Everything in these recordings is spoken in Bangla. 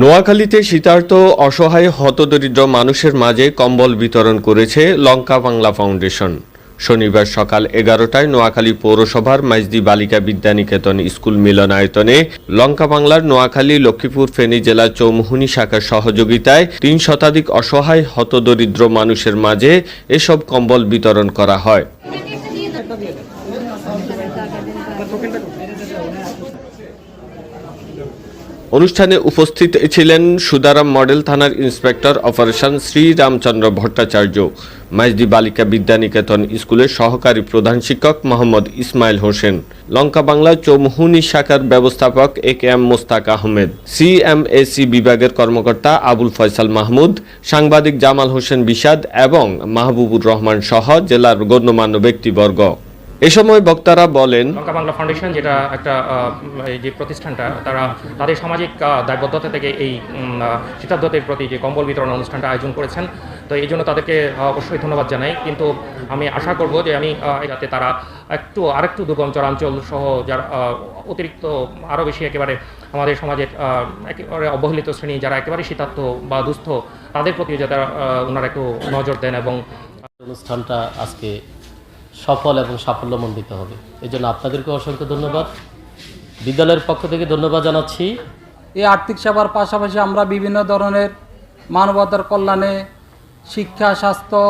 নোয়াখালীতে শীতার্ত অসহায় হতদরিদ্র মানুষের মাঝে কম্বল বিতরণ করেছে লঙ্কা বাংলা ফাউন্ডেশন। শনিবার সকাল এগারোটায় নোয়াখালী পৌরসভার মাইজদি বালিকা বিদ্যানিকেতন স্কুল মিলনায়তনে লঙ্কা বাংলার নোয়াখালী, লক্ষ্মীপুর, ফেনী জেলা চৌমুহনী শাখার সহযোগিতায় তিন শতাধিক অসহায় হতদরিদ্র মানুষের মাঝে এসব কম্বল বিতরণ করা হয়। অনুষ্ঠানে উপস্থিত ছিলেন সুদারাম মডেল থানার ইন্সপেক্টর অপারেশন শ্রী রামচন্দ্র ভট্টাচার্য, মাইজদি বালিকা বিদ্যানিকেতন স্কুলের সহকারী প্রধান শিক্ষক মোহাম্মদ ইসমাইল হোসেন, লঙ্কা বাংলা চৌমুহনী শাখার ব্যবস্থাপক A K M Mostak Ahmed CMAC বিভাগের কর্মকর্তা আবুল ফয়সাল মাহমুদ, সাংবাদিক জামাল হোসেন বিষাদ এবং মাহবুবুর রহমান সহ জেলার গণ্যমান্য ব্যক্তিবর্গ। এ সময় বক্তারা বলেন লঙ্কা বাংলা ফাউন্ডেশন যেটা একটা এই যে প্রতিষ্ঠানটা তারা তাদের সামাজিক দায়বদ্ধতা থেকে এই উম, প্রতি যে কম্বল বিতরণ অনুষ্ঠানটা আয়োজন করেছেন তো এই জন্য তাদেরকে অবশ্যই ধন্যবাদ জানাই। কিন্তু আমি আশা করব যে আমি যাতে তারা একটু আরেকটু দুর্গম চরাঞ্চল সহ যারা অতিরিক্ত আরও বেশি একেবারে আমাদের সমাজের একেবারে অবহেলিত শ্রেণি যারা একেবারে শীতার্থ বা দুস্থ তাদের প্রতি যাতে ওনারা একটু নজর দেন এবং অনুষ্ঠানটা আজকে সফল এবং সাফল্যমণ্ডিত হবে। এই জন্য আপনাদেরকে অসংখ্য ধন্যবাদ। বিদ্যালয়ের পক্ষ থেকে ধন্যবাদ জানাচ্ছি। এই আর্থিক সেবার পাশাপাশি আমরা বিভিন্ন ধরনের মানবতার কল্যাণে শিক্ষা স্বাস্থ্য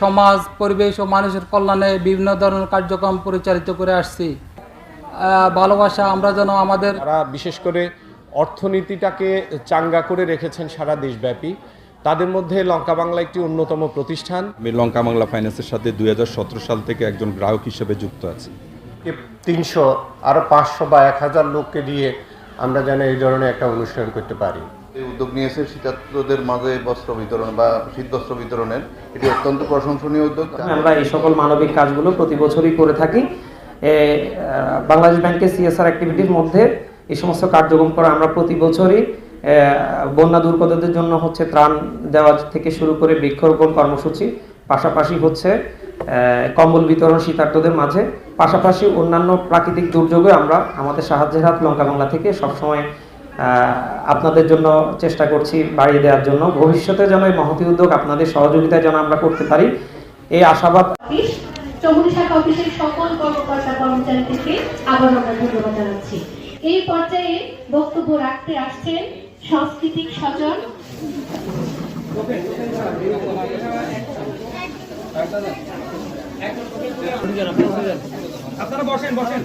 সমাজ পরিবেশ ও মানুষের কল্যাণে বিভিন্ন ধরনের কার্যক্রম পরিচালিত করে আসছি। ভালোবাসা আমরা যেন আমাদের বিশেষ করে অর্থনীতিটাকে চাঙ্গা করে রেখেছেন সারা দেশব্যাপী। তাদের মধ্যে লঙ্কা বাংলা একটি অন্যতম প্রতিষ্ঠান। আমি লঙ্কা বাংলা ফাইন্যান্সের সাথে দু হাজার সতেরো সাল থেকে একজন গ্রাহক হিসেবে যুক্ত আছি। তিনশো আরও পাঁচশো বা এক হাজার লোককে দিয়ে আমরা যেন এই ধরনের একটা অনুষ্ঠান করতে পারি। এই উদ্যোগ নিয়েছে শীতার্থদের মাঝে বস্ত্র বিতরণ বা শীতবস্ত্র বিতরণের। এটি অত্যন্ত প্রশংসনীয় উদ্যোগ। আমরা এই সকল মানবিক কাজগুলো প্রতি বছরই করে থাকি। বাংলাদেশ ব্যাংকের সিএসআর অ্যাক্টিভিটির মধ্যে এই সমস্ত কার্যক্রম করে আমরা প্রতি বছরই বন্যা দুর্গতদের জন্য হচ্ছে ত্রাণ দেওয়া থেকে শুরু করে বৃক্ষরোপণ কর্মসূচি, পাশাপাশি হচ্ছে কম্বল বিতরণ শীতার্থদের মাঝে। পাশাপাশি অন্যান্য প্রাকৃতিক দুর্যোগে আমরা আমাদের সাহায্যের হাত লঙ্কা বাংলা থেকে সবসময় আপনাদের জন্য চেষ্টা করছি বাড়িয়ে দেওয়ার জন্য। ভবিষ্যতে যেন এই মহতি উদ্যোগ আপনাদের সহযোগিতায় যেন আমরা করতে পারি এই আশাবাদ। সকল কর্মকর্তা আবার আমরা ধন্যবাদ জানাচ্ছি। এই পর্যায়ে বক্তব্য রাখতে আসছেন সাংস্কৃতিক সচল। আপনারা বসেন বসেন।